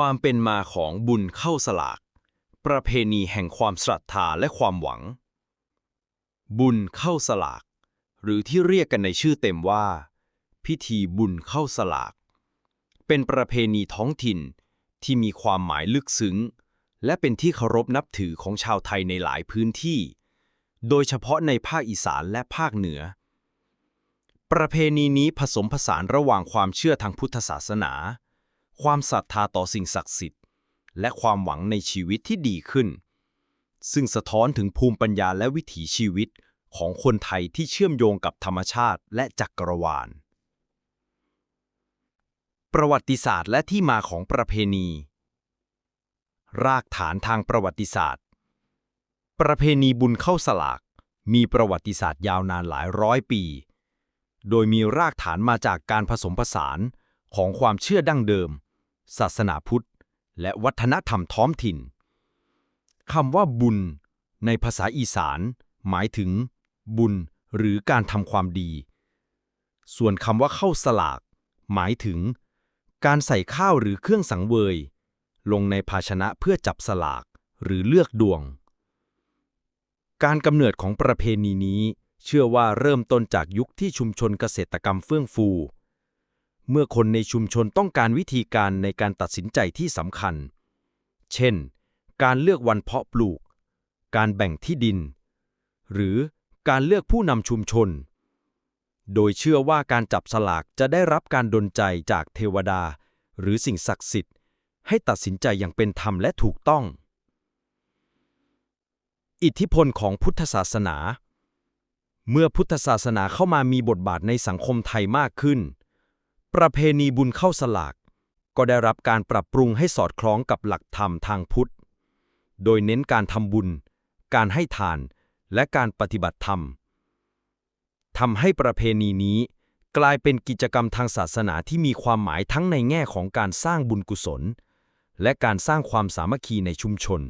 ความเป็นมาของบุญเข้าสลาก ประเพณีแห่งความศรัทธาและความหวัง บุญเข้าสลาก หรือที่เรียกกันในชื่อเต็มว่า พิธีบุญเข้าสลาก เป็นประเพณีท้องถิ่นที่มีความหมายลึกซึ้ง และเป็นที่เคารพนับถือของชาวไทยในหลายพื้นที่ โดยเฉพาะในภาคอีสานและภาคเหนือ ประเพณีนี้ผสมผสานระหว่างความเชื่อทางพุทธศาสนา ความศรัทธาต่อสิ่งศักดิ์สิทธิ์ และความหวังในชีวิตที่ดีขึ้น ซึ่งสะท้อนถึงภูมิปัญญาและวิถีชีวิตของคนไทยที่เชื่อมโยงกับธรรมชาติและจักรวาล ประวัติศาสตร์และที่มาของประเพณี รากฐานทางประวัติศาสตร์ ประเพณีบุญเข้าสลาก มีประวัติศาสตร์ยาวนานหลายร้อยปี โดยมีรากฐานมาจากการผสมผสานของความเชื่อดั้งเดิม ศาสนาพุทธ และวัฒนธรรมท้องถิ่นคำว่าบุญ ในภาษาอีสาน หมายถึง บุญหรือการทำความดี ส่วนคำว่าเข้าสลาก หมายถึง การใส่ข้าวหรือเครื่องสังเวย ลงในภาชนะเพื่อจับสลากหรือเลือกดวง การกำเนิดของประเพณีนี้ เชื่อว่าเริ่มต้นจากยุคที่ชุมชนเกษตรกรรมเฟื่องฟู เมื่อคนในชุมชนต้องการวิธีการในการตัดสินใจที่สำคัญ เช่น การเลือกวันเพาะปลูก การแบ่งที่ดิน หรือการเลือกผู้นำชุมชน โดยเชื่อว่าการจับสลากจะได้รับการดลใจจากเทวดา หรือสิ่งศักดิ์สิทธิ์ ให้ตัดสินใจอย่างเป็นธรรมและถูกต้อง อิทธิพลของพุทธศาสนา เมื่อพุทธศาสนาเข้ามามีบทบาทในสังคมไทยมากขึ้น ประเพณีบุญเข้าสลาก ก็ได้รับการปรับปรุงให้สอดคล้องกับหลักธรรมทางพุทธ โดยเน้นการทำบุญ การให้ทาน และการปฏิบัติธรรมทำให้ประเพณีนี้กลายเป็นกิจกรรมทางศาสนาที่มีความหมายทั้งในแง่ของการสร้างบุญกุศล และการสร้างความสามัคคีในชุมชน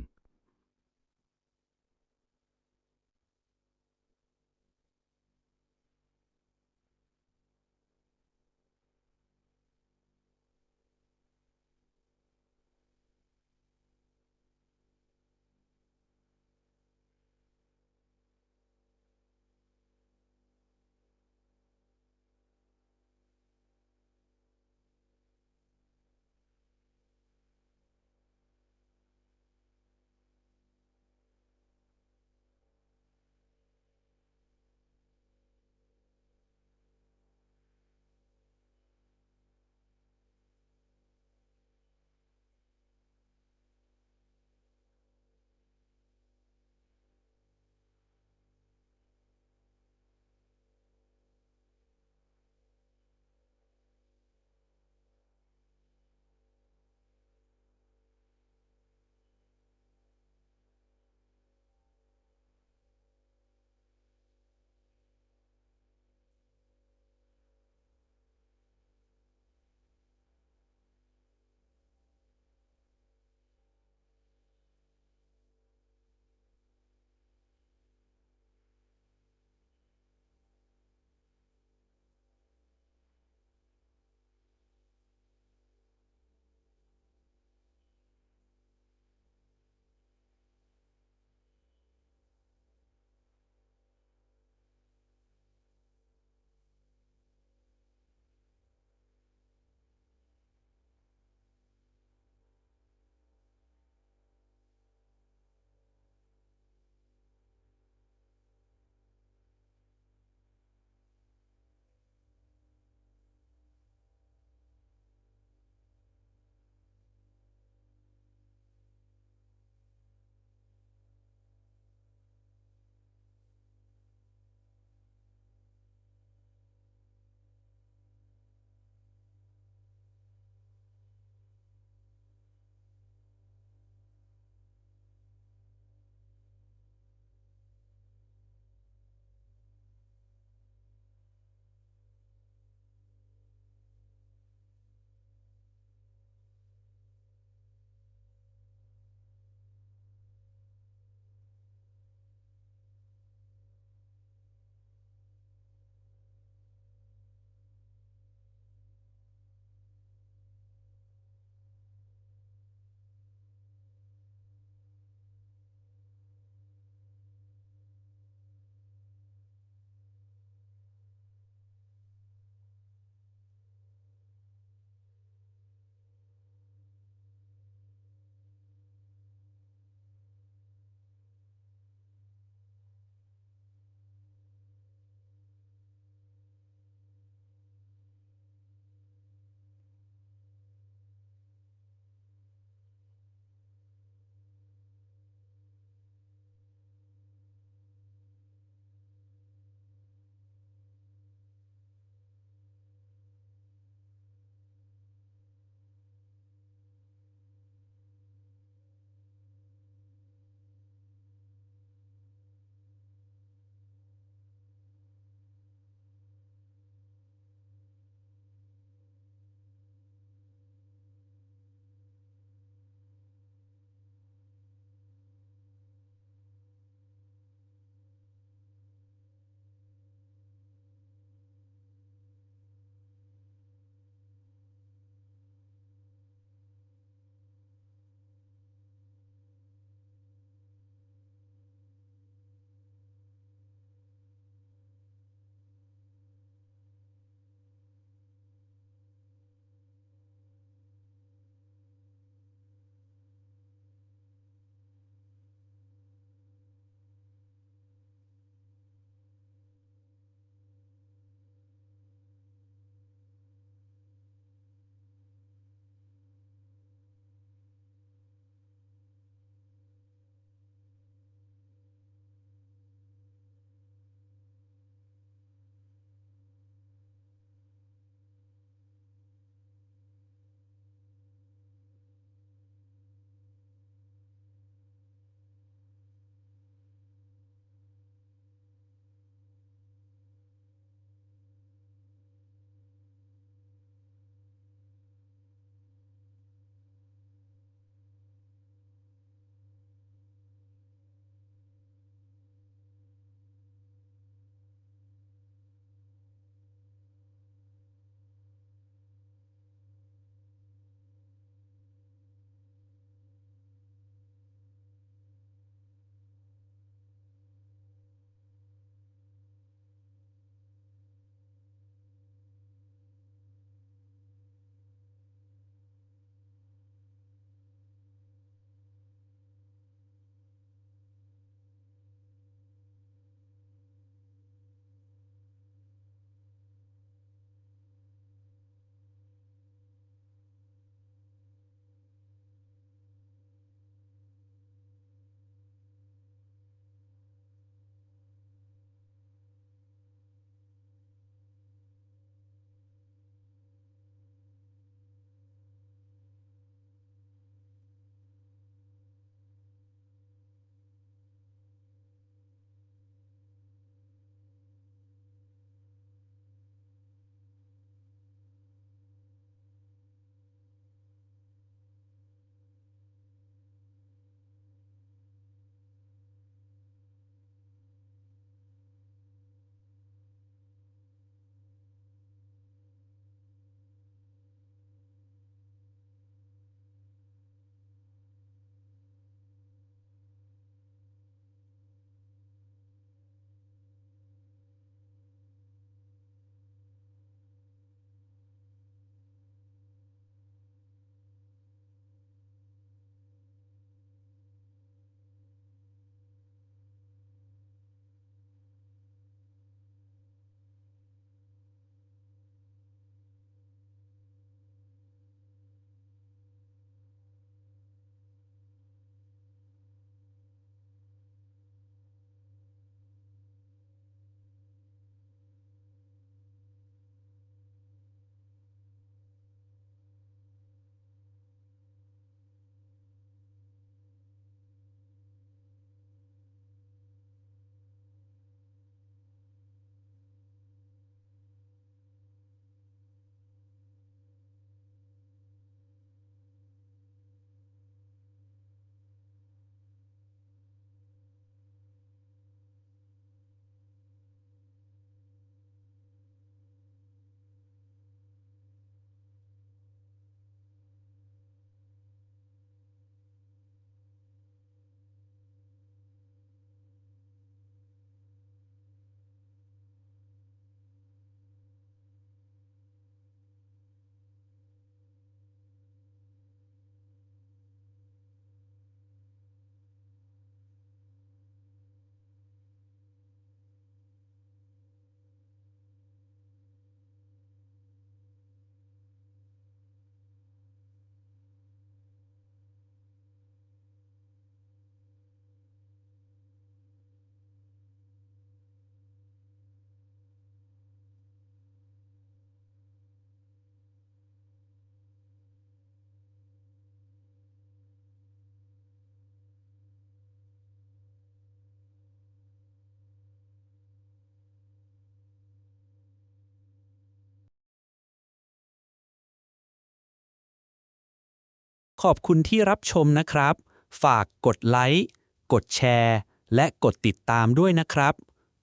ขอบคุณที่รับชมนะครับ ฝากกดไลค์ กดแชร์ และกดติดตามด้วยนะครับ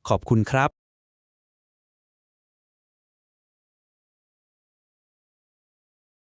ขอบคุณครับ